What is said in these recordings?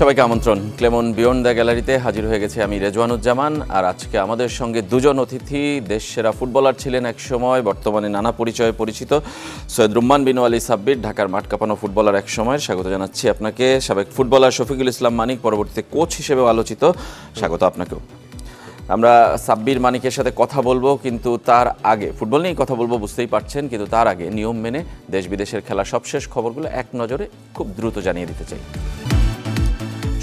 সবাইকে আমন্ত্রণ। Clemon beyond the গ্যালারিতে হাজির হয়ে গেছে আমি রেজওয়ানুজ্জামান, আর আজকে আমাদের সঙ্গে দুজন অতিথি দেশ সেরা ফুটবলার ছিলেন এক সময় বর্তমানে নানা পরিচয়ে পরিচিত সৈয়দ রুম্মান বিনু আলী সাব্বির, ঢাকার মাঠ কাঁপানো ফুটবলার এক সময় স্বাগত জানাচ্ছি আপনাকে। সাবেক ফুটবলার শফিকুল ইসলাম মানিক, পরবর্তীতে কোচ হিসেবেও আলোচিত। স্বাগত আপনাকেও। আমরা সাব্বির মানিকের সাথে কথা বলব, কিন্তু তার আগে, ফুটবল নিয়েই কথা বলব, বুঝতেই পারছেন, কিন্তু তার আগে নিয়ম মেনে দেশ বিদেশের খেলার সবশেষ খবরগুলো এক নজরে খুব দ্রুত জানিয়ে দিতে চাই।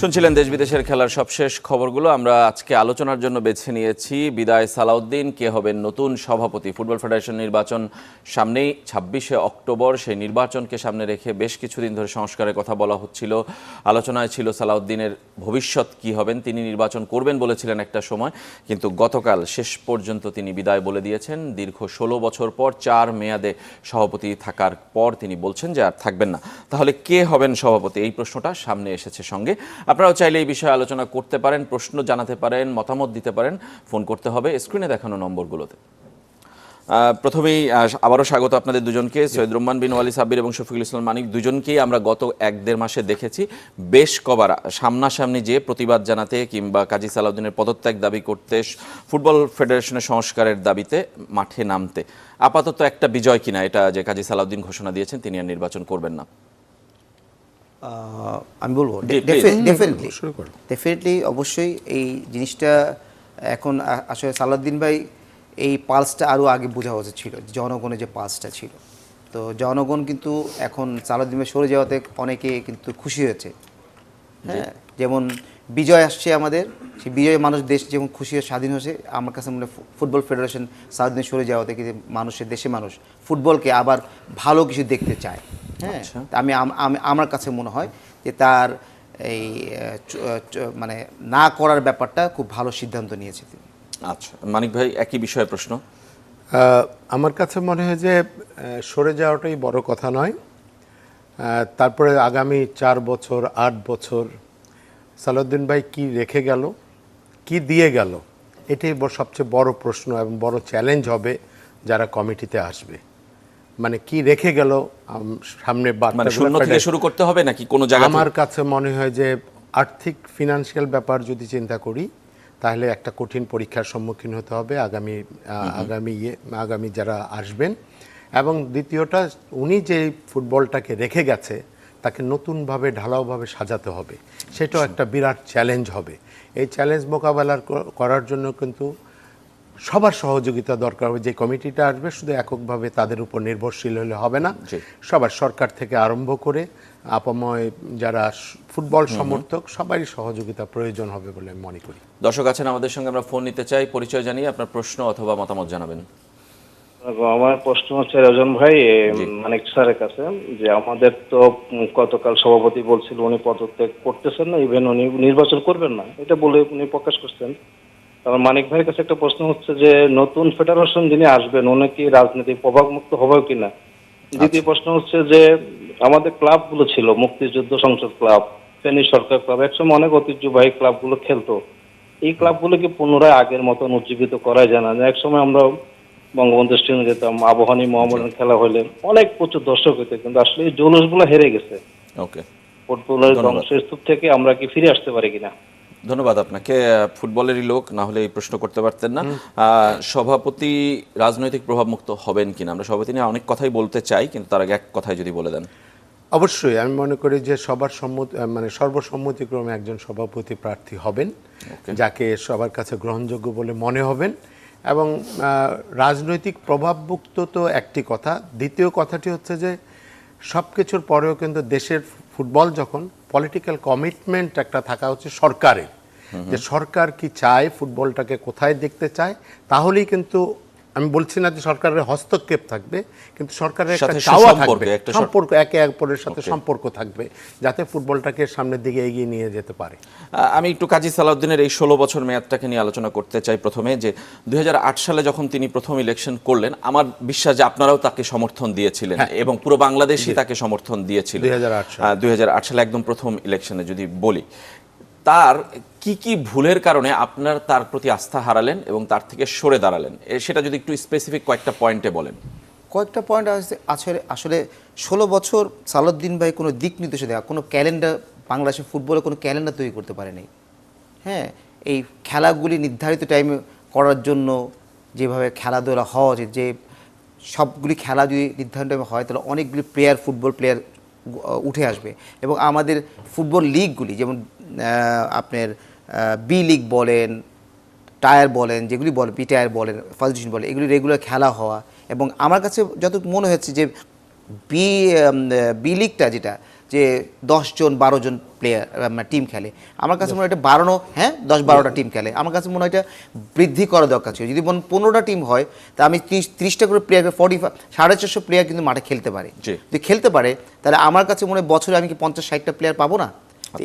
শুনছিলেন দেশ বিদেশের খেলার সবশেষ খবরগুলো। আমরা আজকে আলোচনার জন্য বেছে নিয়েছি। বিদায় সালাউদ্দিন, কে হবেন নতুন সভাপতি? ফুটবল ফেডারেশন নির্বাচন সামনেই ছাব্বিশে অক্টোবর। সেই নির্বাচনকে সামনে রেখে বেশ কিছুদিন ধরে সংস্কারের কথা বলা হচ্ছিল। আলোচনায় ছিল সালাউদ্দিনের ভবিষ্যৎ কি হবেন? তিনি নির্বাচন করবেন বলেছিলেন একটা সময়, কিন্তু গতকাল শেষ পর্যন্ত তিনি বিদায় বলে দিয়েছেন। দীর্ঘ ষোলো বছর পর চার মেয়াদে সভাপতি থাকার পর তিনি বলছেন যে আর থাকবেন না। তাহলে কে হবেন সভাপতি? এই প্রশ্নটা সামনে এসেছে সঙ্গে। আপনারাও চাইলে এই বিষয়ে আলোচনা করতে পারেন, প্রশ্ন জানাতে পারেন, মতামত দিতে পারেন। ফোন করতে হবে স্ক্রিনে দেখানো নম্বরগুলোতে। প্রথমেই আবারও স্বাগত আপনাদের দুজনকে। সৈয়দ রহমান বিন ওয়ালি সাব্বির এবং শফিকুল ইসলাম মানিক দুজনকেই আমরা গত এক দেড় মাসে দেখেছি। বেশ কবার সামনাসামনি যে প্রতিবাদ জানাতে কিংবা কাজী সালাউদ্দিনের পদত্যাগ দাবি করতে, ফুটবল ফেডারেশনের সংস্কারের দাবিতে মাঠে নামতে। আপাতত একটা বিজয় কিনা, এটা যে কাজী সালাউদ্দিন ঘোষণা দিয়েছেন, তিনি আর নির্বাচন করবেন না। আমি বলব ডেফিনেটলি ডেফিনেটলি অবশ্যই এই জিনিসটা এখন আসলে সালাউদ্দিন ভাই এই পালসটা আরও আগে বোঝা উচিত ছিল জনগণের যে পালসটা ছিল। তো জনগণ কিন্তু এখন সালাউদ্দিন ভাই সরে যাওয়াতে অনেকে কিন্তু খুশি হয়েছে। হ্যাঁ যেমন বিজয় আসছে আমাদের সেই বিজয়ে মানুষ দেশ যেমন খুশি হয়ে স্বাধীন হয়েছে আমার কাছে মনে হয় ফুটবল ফেডারেশন সারাদিন সরে যাওয়াতে কিন্তু মানুষের দেশে মানুষ ফুটবলকে আবার ভালো কিছু দেখতে চায়। হ্যাঁ আচ্ছা। আমি আমি আমার কাছে মনে হয় যে তার এই চ- মানে না করার ব্যাপারটা খুব ভালো সিদ্ধান্ত নিয়েছে তিনি। আচ্ছা মানিক ভাই একই বিষয়ে প্রশ্ন? আমার কাছে মনে হয় যে সরে যাওয়াটাই বড় কথা নয়। তারপরে আগামী চার বছর আট বছর সালাউদ্দিন ভাই কি রেখে গেল কি দিয়ে গেল এটাই সবচেয়ে বড় প্রশ্ন এবং বড় চ্যালেঞ্জ হবে যারা কমিটিতে আসবে। মানে কি রেখে গেল সামনে মানে শূন্য থেকে শুরু করতে হবে নাকি কোনো জায়গা আমার কাছে মনে হয় যে আর্থিক ফিনান্সিয়াল ব্যাপার যদি চিন্তা করি তাহলে একটা কঠিন পরীক্ষার সম্মুখীন হতে হবে আগামী আগামী ইয়ে আগামী যারা আসবেন। এবং দ্বিতীয়টা উনি যে ফুটবলটাকে রেখে গেছে তাকে নতুনভাবে ঢালাওভাবে সাজাতে হবে। সেটাও একটা বিরাট চ্যালেঞ্জ হবে। এই চ্যালেঞ্জ মোকাবেলার করার জন্য কিন্তু সবার সহযোগিতা দরকার হবে। যে কমিটিটা আসবে শুধু এককভাবে তাদের উপর নির্ভরশীল হলে হবে না। সবার সরকার থেকে আরম্ভ করে আপাময় যারা ফুটবল সমর্থক সবারই সহযোগিতা প্রয়োজন হবে বলে আমি মনে করি। দর্শক আছেন আমাদের সঙ্গে আমরা ফোন নিতে চাই। পরিচয় জানিয়ে আপনার প্রশ্ন অথবা মতামত জানাবেন। আমার প্রশ্ন হচ্ছে রজন ভাই মানিক স্যারের কাছে যে আমাদের তো গতকাল সভাপতি বলছিল উনি পদত্যাগ করতেছেন না ইভেন উনি নির্বাচন করবেন না। এটা বলে উনি প্রকাশ করছেন। আমার মানিক ভাইয়ের কাছে একটা প্রশ্ন হচ্ছে যে নতুন ফেডারেশন যিনি আসবেন উনি কি রাজনীতি প্রভাবমুক্ত হবে কিনা? দ্বিতীয় প্রশ্ন হচ্ছে যে আমাদের ক্লাবগুলো ছিল মুক্তিযুদ্ধ সংসদ ক্লাব ফেনী সরকার ক্লাব একসময় অনেক ঐতিহ্যবাহী ক্লাবগুলো খেলতো। এই ক্লাবগুলোকে পুনরায় আগের মতন উজ্জীবিত করা যায় না। এক সময় আমরা বঙ্গবন্ধু স্টেডিয়ামে যেতাম আবহানী মোহাম্মদান খেলা হলে অনেক প্রচুর দর্শক হইতে কিন্তু আসলে এই জৌলুসগুলো হেরে গেছে। ওকে। ফুটবলের ধ্বংসস্তূপ থেকে আমরা কি ফিরে আসতে পারি কিনা? ধন্যবাদ আপনাকে। ফুটবলেরই লোক না হলে এই প্রশ্ন করতে পারতেন না। সভাপতি রাজনৈতিক প্রভাবমুক্ত হবেন কিনা? আমরা সভাপতি নিয়ে অনেক কথাই বলতে চাই কিন্তু তার আগে এক কথাই যদি বলে দেন। অবশ্যই আমি মনে করি যে সবার সম্মতি মানে সর্বসম্মতিক্রমে একজন সভাপতি প্রার্থী হবেন যাকে সবার কাছে গ্রহণযোগ্য বলে মনে হবেন। এবং রাজনৈতিক প্রভাবমুক্ত তো একটি কথা। দ্বিতীয় কথাটি হচ্ছে যে সব কিছুর পরেও কিন্তু দেশের ফুটবল যখন পলিটিক্যাল কমিটমেন্ট একটা থাকা হচ্ছে সরকারের। যে সরকার কি চায় ফুটবলটাকে কোথায় দেখতে চায় তাহলেই কিন্তু আমি বলছি না যে সরকারের হস্তক্ষেপ থাকবে কিন্তু সরকারের একটা চাওয়া থাকবে সম্পর্ক একে অপরের সাথে সম্পর্ক থাকবে যাতে ফুটবলটাকে সামনের দিকে এগিয়ে নিয়ে যেতে পারে। আমি একটু কাজী সালাউদ্দিনের এই ষোলো বছর মেয়াদটাকে নিয়ে আলোচনা করতে চাই প্রথমে যে দুই হাজার আট সালে যখন তিনি প্রথম ইলেকশন করলেন আমার বিশ্বাস যে আপনারাও তাকে সমর্থন দিয়েছিলেন এবং পুরো বাংলাদেশই তাকে সমর্থন দিয়েছিল। 2008 সালে। দুই সালে একদম প্রথম ইলেকশনে যদি বলি। তার কি কি ভুলের কারণে আপনার তার প্রতি আস্থা হারালেন এবং তার থেকে সরে দাঁড়ালেন? সেটা যদি একটু স্পেসিফিক কয়েকটা পয়েন্টে বলেন। কয়েকটা পয়েন্ট আছে, আসলে আসলে ষোলো বছর সালাউদ্দিন ভাই কোনো দিক নির্দেশ দেওয়া কোনো ক্যালেন্ডার বাংলাদেশের ফুটবলে কোনো ক্যালেন্ডার তৈরি করতে পারেনি। হ্যাঁ এই খেলাগুলি নির্ধারিত টাইমে করার জন্য যেভাবে খেলাধুলা হওয়া উচিত যে সবগুলি খেলা যদি নির্ধারিত টাইমে হয়, তাহলে অনেকগুলি প্লেয়ার ফুটবল প্লেয়ার উঠে আসবে। এবং আমাদের ফুটবল লিগগুলি, যেমন আপনার বি লিগ বলেন টায়ার বলেন, যেগুলি বলেন বি টায়ার বলেন ফার্স্ট ডিভিশন বলেন এগুলি রেগুলার খেলা হওয়া। এবং আমার কাছে যত মনে হচ্ছে যে বি বি লিগটা যেটা যে দশজন বারো জন প্লেয়ার টিম খেলে। আমার কাছে মনে হয় এটা বাড়ানো হ্যাঁ? দশ বারোটা টিম খেলে। আমার কাছে মনে হয় এটা বৃদ্ধি করা দরকার ছিল। যদি বলেন পনেরোটা টিম হয় তা আমি ত্রিশ ত্রিশটা করে প্লেয়ার ফর্টি সাড়ে চারশো প্লেয়ার কিন্তু মাঠে খেলতে পারে। যদি খেলতে পারে তাহলে আমার কাছে মনে হয় বছরে আমি কি পঞ্চাশ ষাটটা প্লেয়ার পাবো না?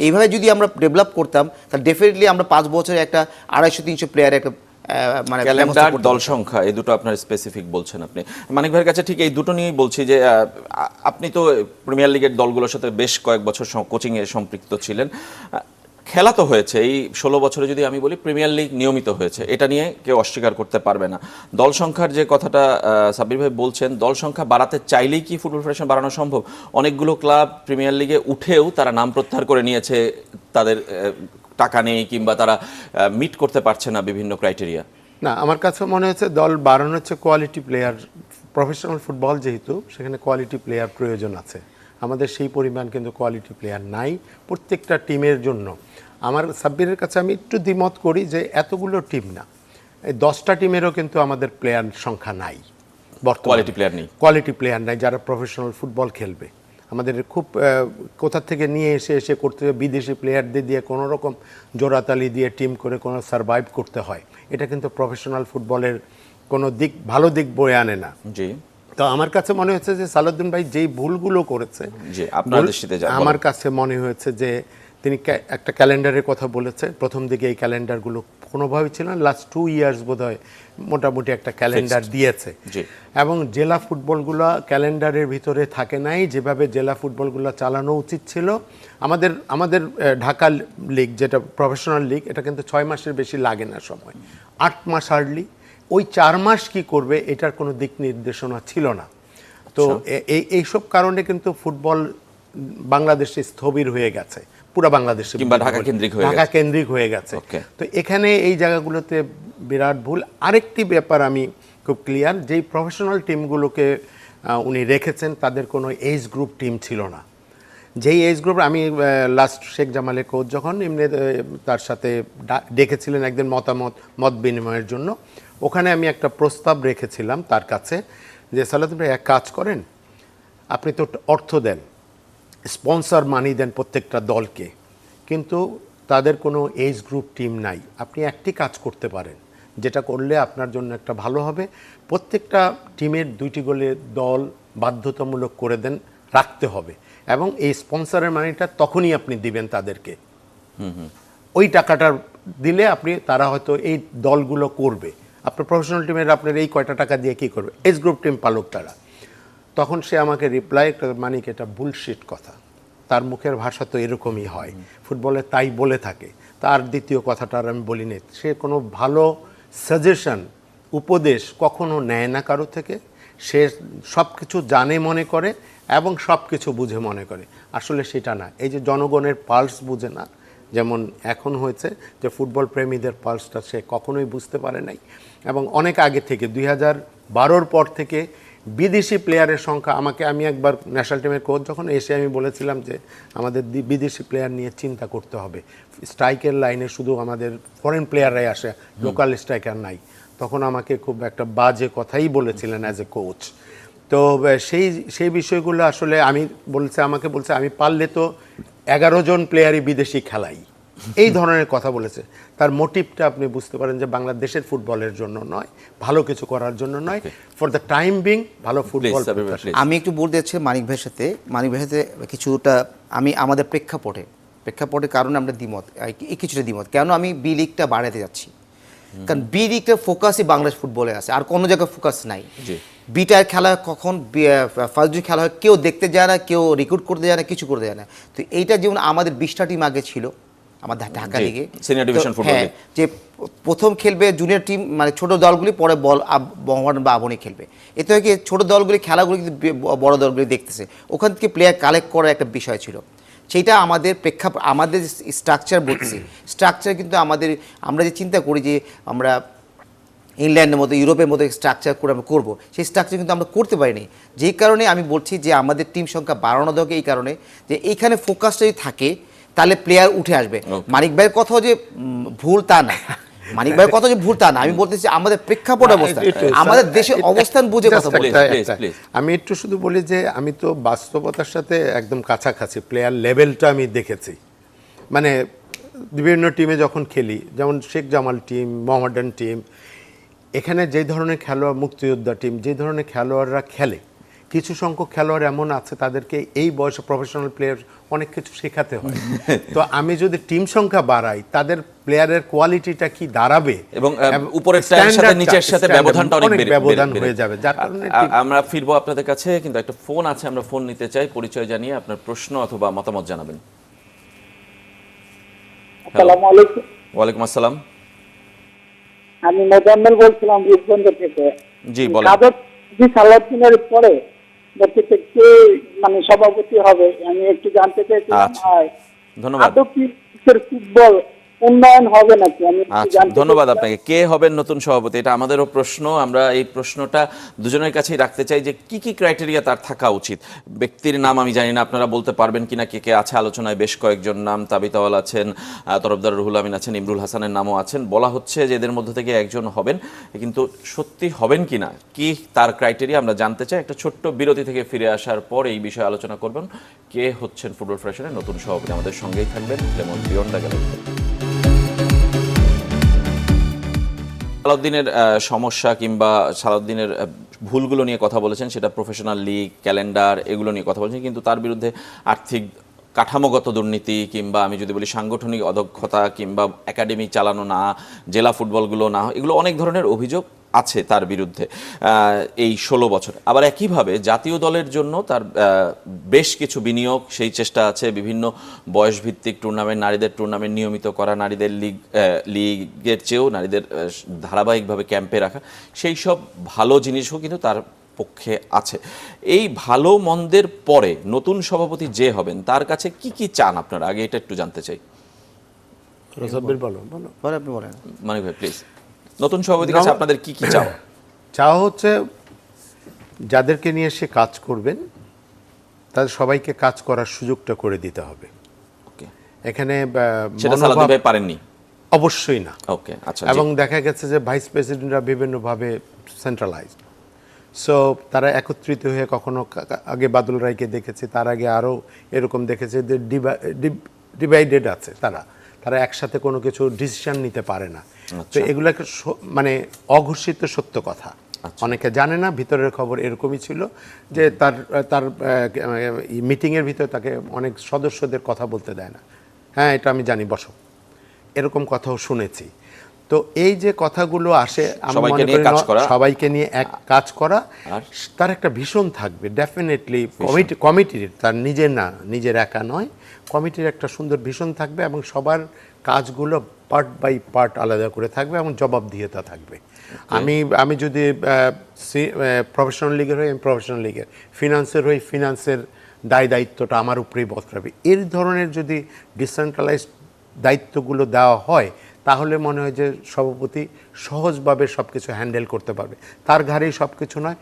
এইভাবে যদি আমরা ডেভেলপ করতাম তাহলে ডেফিনেটলি আমরা পাঁচ বছরে একটা আড়াইশো তিনশো প্লেয়ার একটা মানে ক্যালেন্ডার দল সংখ্যা এই দুটো আপনার স্পেসিফিক বলছেন আপনি। মানিক ভাইয়ের কাছে ঠিক এই দুটো নিয়েই বলছি যে আপনি তো প্রিমিয়ার লিগের দলগুলোর সাথে বেশ কয়েক বছর কোচিং এ সম্পৃক্ত ছিলেন। খেলা তো হয়েছে। এই ষোলো বছরে যদি আমি বলি প্রিমিয়ার লিগ নিয়মিত হয়েছে। এটা নিয়ে কেউ অস্বীকার করতে পারবে না। দল সংখ্যার যে কথাটা সাব্বির ভাই বলছেন দল সংখ্যা বাড়াতে চাইলেই কি ফুটবল ফেডারেশন বাড়ানো সম্ভব? অনেকগুলো ক্লাব প্রিমিয়ার লিগে উঠেও তারা নাম প্রত্যাহার করে নিয়েছে তাদের টাকা নেই কিংবা তারা মিট করতে পারছে না বিভিন্ন ক্রাইটেরিয়া না আমার কাছে মনে হচ্ছে দল বাড়ানো হচ্ছে কোয়ালিটি প্লেয়ার প্রফেশনাল ফুটবল যেহেতু সেখানে কোয়ালিটি প্লেয়ার প্রয়োজন আছে। আমাদের সেই পরিমাণ কিন্তু কোয়ালিটি প্লেয়ার নাই প্রত্যেকটা টিমের জন্য। আমার সাব্বিরের কাছে আমি একটু দ্বিমত করি যে এতগুলো টিম না এই দশটা টিমেরও কিন্তু আমাদের প্লেয়ার সংখ্যা নাই কোয়ালিটি প্লেয়ার নেই। কোয়ালিটি প্লেয়ার নাই যারা প্রফেশনাল ফুটবল খেলবে। আমাদের খুব কোথা থেকে নিয়ে এসে এসে করতে হবে বিদেশি প্লেয়ারদের দিয়ে কোনো রকম জোড়াতালি দিয়ে টিম করে কোনো সারভাইভ করতে হয়। এটা কিন্তু প্রফেশনাল ফুটবলের কোনো দিক ভালো দিক বয়ে আনে না। জি। তো আমার কাছে মনে হচ্ছে যে সালাউদ্দিন ভাই যেই ভুলগুলো করেছে। আমার কাছে মনে হয়েছে যে তিনি একটা ক্যালেন্ডারের কথা বলেছে প্রথম দিকে এই ক্যালেন্ডারগুলো কোনোভাবেই ছিল না। লাস্ট টু ইয়ার্স বোধ হয় মোটামুটি একটা ক্যালেন্ডার দিয়েছে। এবং জেলা ফুটবলগুলো ক্যালেন্ডারের ভিতরে থাকে নাই। যেভাবে জেলা ফুটবলগুলো চালানো উচিত ছিল। আমাদের আমাদের ঢাকা লিগ যেটা প্রফেশনাল লিগ এটা কিন্তু ছয় মাসের বেশি লাগে না সময়। আট মাস হার্ডলি ওই চার মাস কি করবে এটার কোনো দিক নির্দেশনা ছিল না। তো এই এইসব কারণে কিন্তু ফুটবল বাংলাদেশে স্থবির হয়ে গেছে। পুরো বাংলাদেশে কিংবা ঢাকা কেন্দ্রিক হয়ে ঢাকা কেন্দ্রিক হয়ে গেছে। তো এখানে এই জায়গাগুলোতে বিরাট ভুল। আরেকটি ব্যাপার আমি খুব ক্লিয়ার যেই প্রফেশনাল টিমগুলোকে উনি রেখেছেন তাদের কোনো এজ গ্রুপ টিম ছিল না। যেই এজ গ্রুপ আমি লাস্ট শেখ জামালের কোচ যখন এমনি তার সাথে ডা- ডেকেছিলেন একদিন মতামত মত বিনিময়ের জন্য ওখানে আমি একটা প্রস্তাব রেখেছিলাম তার কাছে যে সালাদ ভাই এক কাজ করেন আপনি তো অর্থ দেন। স্পন্সর মানি দেন প্রত্যেকটা দলকে। কিন্তু তাদের কোনো এজ গ্রুপ টিম নাই। আপনি একটি কাজ করতে পারেন। যেটা করলে আপনার জন্য একটা ভালো হবে। প্রত্যেকটা টিমের দুইটি গোলে দল বাধ্যতামূলক করে দেন রাখতে হবে। এবং এই স্পন্সরের মানিটা তখনই আপনি দিবেন তাদেরকে। ওই টাকাটা দিলে আপনি তারা হয়তো এই দলগুলো করবে। আপনার প্রফেশনাল টিমের আপনার এই কয়টা টাকা দিয়ে কী করবে? এজ গ্রুপ টিম পালক তারা। তখন সে আমাকে রিপ্লাই মানিক, এটা বুলশিট কথা। তার মুখের ভাষা তো এরকমই হয়। ফুটবলে তাই বলে থাকে। তার দ্বিতীয় কথাটা আর আমি বলি বলিনি। সে কোনো ভালো সাজেশন উপদেশ কখনো নেয় না কারও থেকে। সে সব কিছু জানে মনে করে এবং সব কিছু বুঝে মনে করে। আসলে সেটা না। এই যে জনগণের পালস বুঝে না, যেমন এখন হয়েছে যে ফুটবল প্রেমীদের পালসটা সে কখনোই বুঝতে পারে নাই। এবং অনেক আগে থেকে, দুই হাজার বারোর পর থেকে বিদেশি প্লেয়ারের সংখ্যা আমাকে আমি একবার ন্যাশনাল টিমের কোচ যখন এসে আমি বলেছিলাম যে আমাদের বিদেশি প্লেয়ার নিয়ে চিন্তা করতে হবে। স্ট্রাইকের লাইনে শুধু আমাদের ফরেন প্লেয়াররাই আসে লোকাল স্ট্রাইকার নাই। তখন আমাকে খুব একটা বাজে কথাই বলেছিলেন অ্যাজ এ কোচ তো সেই সেই বিষয়গুলো আসলে আমি বলছে আমাকে বলছে আমি পারলে তো এগারো জন প্লেয়ারই বিদেশি খেলাই। এই ধরনের কথা বলেছে। তার মোটিভটা আপনি বুঝতে পারেন যে বাংলাদেশের ফুটবলের জন্য নয় ভালো কিছু করার জন্য নয়। ফর দ্য টাইম বিং ভালো ফুটবল. আমি একটু বলতে যাচ্ছি মানিক ভাইয়ের সাথে। মানিক ভাইয়ের সাথে কিছুটা আমি আমাদের প্রেক্ষাপটে প্রেক্ষাপটের কারণে আমরা দ্বিমত কিছুটা দ্বিমত। কেন আমি বি লিগটা বাড়াতে যাচ্ছি? কারণ বি লিগটা ফোকাসই বাংলাদেশ ফুটবলে আছে আর কোনো জায়গায় ফোকাস নাই। জি। বিটার খেলা কখন ফার্স্ট ডিভিশন খেলা হয় কেউ দেখতে যায় না কেউ রিক্রুট করতে যায় না কিছু করতে যায় না। তো এইটা যেমন আমাদের বিশটা টিম আগে ছিল আমাদের ঢাকা লিগে football হ্যাঁ, league। যে প্রথম খেলবে জুনিয়র টিম মানে ছোট দলগুলি পরে বল মোহামেডান বা আবনি খেলবে। এতে হয় কি ছোট দলগুলি খেলাগুলি কিন্তু বড় দলগুলি দেখতেছে। ওখান থেকে প্লেয়ার কালেক্ট করার একটা বিষয় ছিল। সেইটা আমাদের প্রেক্ষাপ আমাদের স্ট্রাকচার বলছি স্ট্রাকচার কিন্তু আমাদের আমরা যে চিন্তা করি যে আমরা ইংল্যান্ডের মতো ইউরোপের মতো স্ট্রাকচার করে আমরা করব সেই স্ট্রাকচার কিন্তু আমরা করতে পারিনি। যেই কারণে আমি বলছি যে আমাদের টিম সংখ্যা বাড়ানো দরকার এই কারণে যে এইখানে ফোকাসটা যদি থাকে তাহলে প্লেয়ার উঠে আসবে। মানিক ভাইয়ের কথাও যে ভুল তা না। মানিক ভাইয়ের কথা যে ভুল তা না। আমি বলতেছি আমাদের প্রেক্ষাপট অবস্থা। আমাদের দেশের অবস্থান বুঝে কথা বলি. আমি একটু শুধু বলি যে আমি তো বাস্তবতার সাথে একদম কাছাকাছি প্লেয়ার লেভেলটা আমি দেখেছি। মানে বিভিন্ন টিমে যখন খেলি যেমন শেখ জামাল টিম মোহামেডান টিম এখানে যে ধরনের খেলোয়াড় মুক্তিযোদ্ধা টিম যে ধরনের খেলোয়াড়রা খেলে কিছু সংখ্যক খেলোয়াড় এমন আছে তাদেরকে এই বয়সে প্রফেশনাল প্লেয়ার অনেক কিছু শেখাতে হয়। তো আমি যদি টিম সংখ্যা বাড়াই তাদের প্লেয়ারের কোয়ালিটিটা কি দাঁড়াবে? এবং উপরের সাথে নিচের সাথে ব্যবধানটা অনেক ব্যবধান হয়ে যাবে। যার কারণে আমরা ফিরবো আপনাদের কাছে কিন্তু একটা ফোন আছে আমরা ফোন নিতে চাই। পরিচয় জানিয়ে আপনার প্রশ্ন অথবা মতামত জানাবেন। আসসালামু আলাইকুম। ওয়ালাইকুম আসসালাম। আমি মোজাম্মেল বলছিলাম থেকে। জি, বলেন। কাদের জি সালাউদ্দিনের পরে বলতেছে কে মানে সভাপতি হবে আমি একটু জানতে চাইছিলাম আচ্ছা। আর ধন্যবাদ আদৌ কি ফুটবল উন্নয়ন হবে নাকি? আমি আচ্ছা ধন্যবাদ আপনাকে। কে হবেন নতুন সভাপতি? এটা আমাদেরও প্রশ্ন। আমরা এই প্রশ্নটা দুজনের কাছেই রাখতে চাই যে কি কি ক্রাইটেরিয়া তার থাকা উচিত? ব্যক্তির নাম আমি জানি না আপনারা বলতে পারবেন কিনা কে কে আছে আলোচনায়? বেশ কয়েকজন নাম তাবিতাওয়াল আছেন তরফদার রুহুল আমিন আছেন ইমরুল হাসানের নামও আছেন। বলা হচ্ছে যে এদের মধ্যে থেকে একজন হবেন কিন্তু সত্যি হবেন কিনা? কি তার ক্রাইটেরিয়া আমরা জানতে চাই? একটা ছোট্ট বিরতি থেকে ফিরে আসার পর এই বিষয়ে আলোচনা করবেন। কে হচ্ছেন ফুটবল ফ্যাশনের নতুন সভাপতি? আমাদের সঙ্গেই থাকবেন লেমন বিয়ন্ড দ্য সালাউদ্দিনের সমস্যা কিংবা সালাউদ্দিনের ভুলগুলো নিয়ে কথা বলেছেন, সেটা প্রফেশনাল লিগ ক্যালেন্ডার এগুলো নিয়ে কথা বলেছেন, কিন্তু তার বিরুদ্ধে আর্থিক কাঠামোগত দুর্নীতি কিংবা আমি যদি বলি সাংগঠনিক অদক্ষতা কিংবা একাডেমি চালানো না, জেলা ফুটবলগুলো না, এগুলো অনেক ধরনের অভিযোগ আছে তার বিরুদ্ধে এই ষোলো বছর। আবার একইভাবে জাতীয় দলের জন্য তার বেশ কিছু বিনিয়োগ সেই চেষ্টা আছে বিভিন্ন বয়সভিত্তিক টুর্নামেন্ট নারীদের টুর্নামেন্ট নিয়মিত করা নারীদের লিগ লিগের চেয়েও নারীদের ধারাবাহিকভাবে ক্যাম্পে রাখা সেই সব ভালো জিনিসও কিন্তু তার পক্ষে আছে। এই ভালো মন্দের পরে নতুন সভাপতি যে হবেন তার কাছে কি কি চান আপনারা? আগে এটা একটু জানতে চাই। রসাব্বির বলো বলো আপনি বলেন। মানিক ভাই প্লিজ নতুন সভাপতির কাছে আপনাদের কি কি চাওয়া চাওয়া হচ্ছে যাদেরকে নিয়ে সে কাজ করবেন তাদের সবাইকে কাজ করার সুযোগটা করে দিতে হবে। এখানে পারেননি? অবশ্যই না। ওকে আচ্ছা এবং দেখা গেছে যে ভাইস প্রেসিডেন্টরা বিভিন্নভাবে সেন্ট্রালাইজ সো তারা একত্রিত হয়ে কখনো আগে বাদল রায়কে দেখেছি তার আগে আরও এরকম দেখেছে যে ডিভাইডেড আছে তারা। তারা একসাথে কোনো কিছু ডিসিশন নিতে পারে না। তো এগুলো মানে অঘোষিত সত্য কথা। অনেকে জানে না ভিতরের খবর এরকমই ছিল যে তার তার মিটিংয়ের ভিতরে তাকে অনেক সদস্যদের কথা বলতে দেয় না। হ্যাঁ এটা আমি জানি বসো। এরকম কথাও শুনেছি। তো এই যে কথাগুলো আসে সবাইকে নিয়ে কাজ করা। সবাইকে নিয়ে এক কাজ করা? তার একটা ভীষণ থাকবে ডেফিনেটলি কমিটি কমিটির তার নিজের না নিজের একা নয়। কমিটির একটা সুন্দর ভীষণ থাকবে এবং সবার কাজগুলো পার্ট বাই পার্ট আলাদা করে থাকবে এবং জবাবদিহিতা থাকবে। আমি আমি যদি প্রফেশনাল লিগের হই আমি প্রফেশনাল লিগের ফিনান্সের হই ফিনান্সের দায় দায়িত্বটা আমার উপরেই বর্তাবে এর ধরনের যদি ডিসেন্ট্রালাইজড দায়িত্বগুলো দেওয়া হয় তাহলে মনে হয় যে সভাপতি সহজভাবে সব কিছু হ্যান্ডেল করতে পারবে। তার ঘাড়েই সব কিছু নয়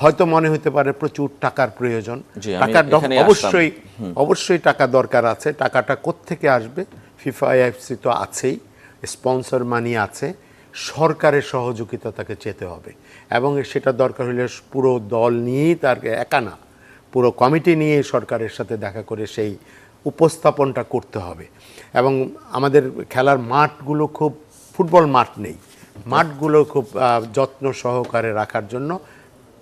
হয়তো মনে হতে পারে প্রচুর টাকার প্রয়োজন। টাকার। অবশ্যই অবশ্যই টাকা দরকার আছে। টাকাটা কোত্থেকে আসবে? ফিফা আইএফসি তো আছেই স্পন্সর মানি আছে। সরকারের সহযোগিতা তাকে চেতে হবে। এবং সেটা দরকার হলে পুরো দল নিয়েই তার একা না পুরো কমিটি নিয়ে সরকারের সাথে দেখা করে সেই উপস্থাপনটা করতে হবে। এবং আমাদের খেলার মাঠগুলো খুব ফুটবল মাঠ নেই। মাঠগুলো খুব যত্ন সহকারে রাখার জন্য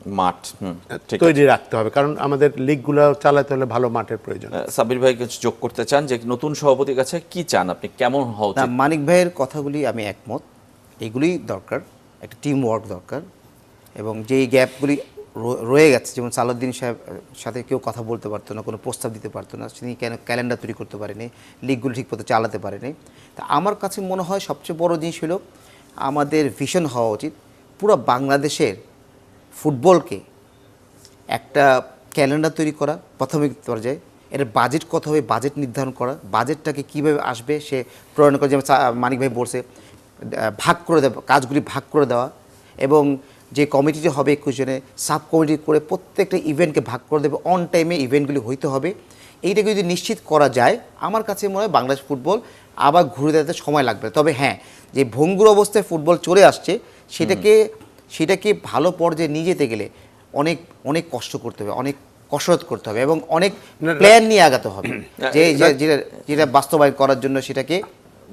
মাঠ হুম, ঠিক আছে। তৈরি রাখতে হবে কারণ আমাদের লিগগুলো চালাতে হলে ভালো মাঠের প্রয়োজন। আহ, সাব্বির ভাই কিছু যোগ করতে চান যে নতুন সভাপতির কাছে কি চান আপনি? কেমন হওয়া উচিত? মানিক ভাইয়ের কথাগুলি আমি একমত। এগুলি দরকার একটা টিম ওয়ার্ক দরকার এবং যেই গ্যাপগুলি র- রয়ে গেছে যেমন সালাউদ্দিন সাহেব সাথে কেউ কথা বলতে পারতো না কোনো প্রস্তাব দিতে পারতো না তিনি কেন ক্যালেন্ডার তৈরি করতে পারেনি লিগগুলি ঠিক মতো চালাতে পারেনি। তা আমার কাছে মনে হয় সবচেয়ে বড় জিনিস হলো আমাদের ভিশন হওয়া উচিত পুরো বাংলাদেশের ফুটবলকে একটা ক্যালেন্ডার তৈরি করা প্রাথমিক পর্যায়ে। এর বাজেট কত হবে, বাজেট নির্ধারণ করা, বাজেটটাকে কীভাবে আসবে সে প্রণয়ন করে, যেমন মানিক ভাই বলছে ভাগ করে দেওয়া কাজগুলি ভাগ করে দেওয়া এবং যে কমিটিটি হবে একুশ জনে, সাব কমিটি করে প্রত্যেকটা ইভেন্টকে ভাগ করে দেবে, অন টাইমে ইভেন্টগুলি হইতে হবে। এইটাকে যদি নিশ্চিত করা যায়, আমার কাছে মনে হয় বাংলাদেশ ফুটবল আবার ঘুরে দাঁড়াতে সময় লাগবে। তবে হ্যাঁ যে ভঙ্গুর অবস্থায় ফুটবল চলে আসছে, সেটাকে সেটাকে ভালো পর্যায়ে নিয়ে যেতে গেলে অনেক অনেক কষ্ট করতে হবে অনেক কসরত করতে হবে এবং অনেক প্ল্যান নিয়ে আগাতে হবে। যে যেটা বাস্তবায়ন করার জন্য সেটাকে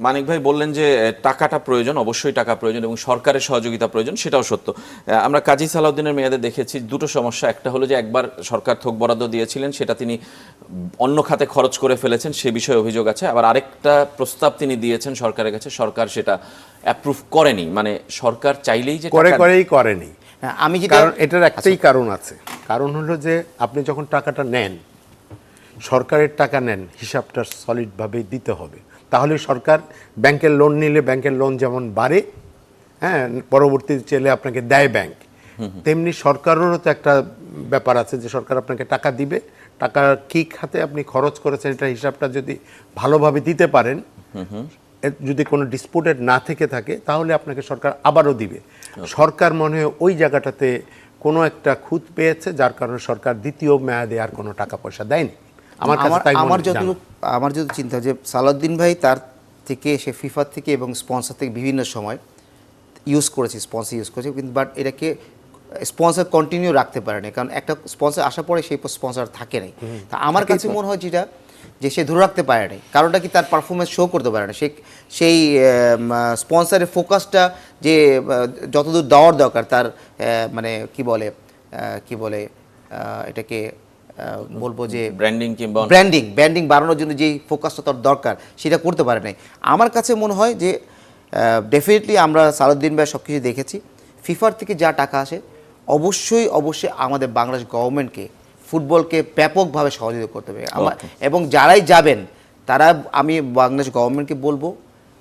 মানিক ভাই বললেন যে টাকাটা প্রয়োজন অবশ্যই টাকা প্রয়োজন এবং সরকারের সহযোগিতা প্রয়োজন সেটাও সত্য। আমরা কাজী সালাউদ্দিনের মেয়াদে দেখেছি দুটো সমস্যা। একটা হলো যে একবার সরকার থোক বরাদ্দ দিয়েছিলেন সেটা তিনি অন্য খাতে খরচ করে ফেলেছেন সে বিষয়ে অভিযোগ আছে। আবার আরেকটা প্রস্তাব তিনি দিয়েছেন সরকারের কাছে সরকার সেটা অ্যাপ্রুভ করেনি। মানে সরকার চাইলেই যে করে করেই করেনি। হ্যাঁ, আমি যেটা কারণ এটার একটাই কারণ আছে। কারণ হলো যে আপনি যখন টাকাটা নেন সরকারের টাকা নেন হিসাবটা সলিডভাবে দিতে হবে। তাহলে সরকার ব্যাংকের লোন নিলে ব্যাংকের লোন যেমন বাড়ে হ্যাঁ পরবর্তী চেলে আপনাকে দেয় ব্যাংক তেমনি সরকারেরও তো একটা ব্যাপার আছে যে সরকার আপনাকে টাকা দিবে টাকা কি খাতে আপনি খরচ করেছেন এটা হিসাবটা যদি ভালোভাবে দিতে পারেন যদি কোনো ডিসপুটেড না থেকে থাকে তাহলে আপনাকে সরকার আবারও দিবে। সরকার মনে হয় ওই জায়গাটাতে কোনো একটা খুঁত পেয়েছে যার কারণে সরকার দ্বিতীয় মেয়াদে আর কোনো টাকা পয়সা দেয়নি। আমার আমার তাই আমার যদি চিন্তা যে সালাউদ্দিন ভাই তার থেকে সে ফিফার থেকে এবং স্পন্সর থেকে বিভিন্ন সময় ইউজ করেছে স্পন্সর ইউজ করেছে কিন্তু বাট এটাকে স্পন্সর কন্টিনিউ রাখতে পারে না কারণ একটা স্পন্সর আসার পরে সেই স্পন্সর থাকে নাই। তা আমার কাছে মনে হয় যেটা যে সে ধরে রাখতে পারে নাই। কারণটা কি তার পারফরমেন্স শো করতে পারে না সে সেই স্পন্সরের ফোকাসটা যে যতদূর দেওয়ার দরকার তার মানে কি বলে কি বলে এটাকে বলব যে ব্র্যান্ডিং কিংবা ব্র্যান্ডিং ব্র্যান্ডিং বাড়ানোর জন্য যেই ফোকাসটা তার দরকার সেটা করতে পারে নাই। আমার কাছে মনে হয় যে ডেফিনেটলি আমরা সালাউদ্দিন ভাই সব কিছু দেখেছি। ফিফার থেকে যা টাকা আসে অবশ্যই অবশ্যই আমাদের বাংলাদেশ গভর্নমেন্টকে ফুটবলকে ব্যাপকভাবে সহযোগিতা করতে হবে। আমার এবং যারাই যাবেন তারা আমি বাংলাদেশ গভর্নমেন্টকে বলব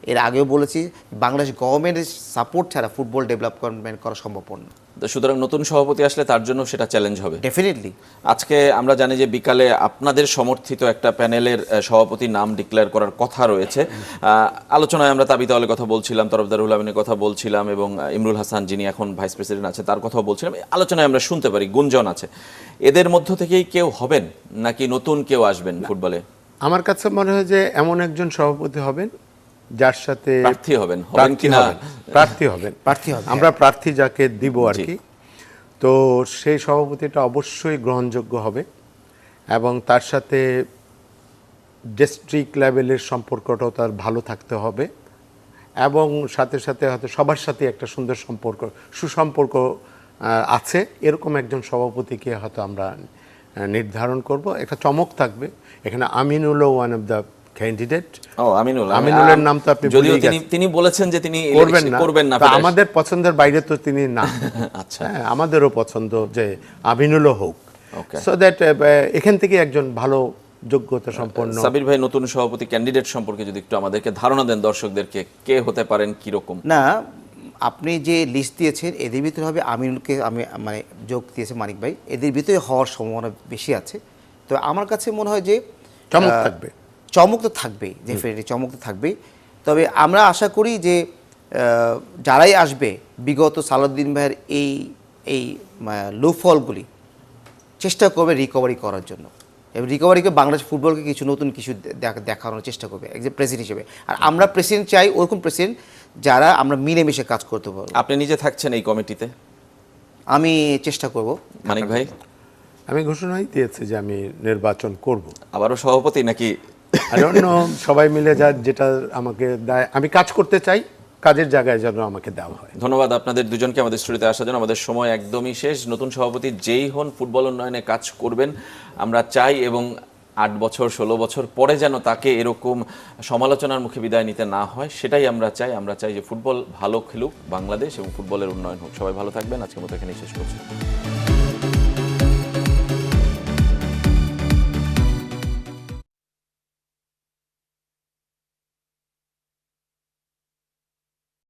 এর আগেও বলেছি বাংলাদেশ গভর্নমেন্টের সাপোর্ট ছাড়া ফুটবল ডেভেলপমেন্ট করা সম্ভবপর না তো সুতরাং নতুন সভাপতি আসলে তার জন্য সেটা চ্যালেঞ্জ হবে। ডেফিনেটলি আজকে আমরা জানি যে বিকালে আপনাদের সমর্থিত একটা প্যানেলের আহ, সভাপতির নাম ডিক্লেয়ার করার কথা রয়েছে। আলোচনায় আমরা তাবিত আলের কথা বলছিলাম তরফদারুল আমিনের কথা বলছিলাম এবং ইমরুল হাসান যিনি এখন ভাইস প্রেসিডেন্ট আছে তার কথাও বলছিলাম। আলোচনায় আমরা শুনতে পারি গুঞ্জন আছে। এদের মধ্য থেকেই কেউ হবেন নাকি নতুন কেউ আসবেন ফুটবলে আমার কাছে মনে হয় যে এমন একজন সভাপতি হবেন যার সাথে প্রার্থী হবেন হবেন প্রার্থী হবেন প্রার্থী হবেন প্রার্থী হবেন, আমরা প্রার্থী যাকে দিব আর কি। তো সেই সভাপতিটা অবশ্যই গ্রহণযোগ্য হবে এবং তার সাথে ডিস্ট্রিক্ট লেভেলের সম্পর্কটাও তার ভালো থাকতে হবে এবং সাথে সাথে হয়তো সবার সাথে একটা সুন্দর সম্পর্ক সুসম্পর্ক আছে। এরকম একজন সভাপতিকে হয়তো আমরা নির্ধারণ করব। একটা চমক থাকবে। এখানে আমিনুলও ওয়ান অফ দ্য ক্যান্ডিডেট ও আমিনুল আমিনুলের নাম তো আপনি যদিও তিনি তিনি বলেছেন যে তিনি করবেন না। করবেন না আমাদের পছন্দের বাইরে তো তিনি না। আচ্ছা। হ্যাঁ আমাদেরও পছন্দ যে আমিনুলও হোক। সো দ্যাট এখান থেকে একজন ভালো যোগ্যতা সম্পন্ন সাবির ভাই নতুন সভাপতি ক্যান্ডিডেট সম্পর্কে যদি একটু আমাদেরকে ধারণা দেন দর্শকদেরকে কে হতে পারেন কি রকম না আপনি যে লিস্ট দিয়েছেন এদের ভিতরে হবে আমিনুলকে আমি মানে যোগ দিয়েছে মানিক ভাই। এদের ভিতরে হওয়ার সম্ভাবনা বেশি আছে। তো আমার কাছে মনে হয় যে চমক থাকবে। চমক তো থাকবেই ডেফিনেটলি চমক তো থাকবেই। তবে আমরা আশা করি যে যারাই আসবে বিগত সালাউদ্দিন ভাইয়ের এই এই লো ফলগুলি চেষ্টা করবে রিকভারি করার জন্য। এবং রিকভারিকে বাংলাদেশ ফুটবলকে কিছু নতুন কিছু দেখা- দেখানোর চেষ্টা করবে একজন প্রেসিডেন্ট হিসেবে। আর আমরা প্রেসিডেন্ট চাই ওরকম প্রেসিডেন্ট যারা আমরা মিলেমিশে কাজ করতে পারব। আপনি নিজে থাকছেন এই কমিটিতে? আমি চেষ্টা করব। মানিক ভাই? আমি ঘোষণাই দিয়েছি যে আমি নির্বাচন করব। আবারও সভাপতি নাকি সবাই মিলে যা যেটা আমাকে দেয়, আমি কাজ করতে চাই, কাজের জায়গায় যেন আমাকে দেওয়া হয়। ধন্যবাদ, আপনাদের দুজনকে আমাদের স্টুডিওতে আসার জন্য। আমাদের সময় একদমই শেষ। নতুন সভাপতি যেই হন, ফুটবল উন্নয়নে কাজ করবেন। আমরা চাই এবং আট বছর, ষোলো বছর পরে যেন তাকে এরকম সমালোচনার মুখে বিদায় নিতে না হয়, সেটাই আমরা চাই। আমরা চাই যে ফুটবল ভালো খেলুক, বাংলাদেশ এবং ফুটবলের উন্নয়ন হোক। সবাই ভালো থাকবেন। আজকের মতো এখানেই শেষ করছি।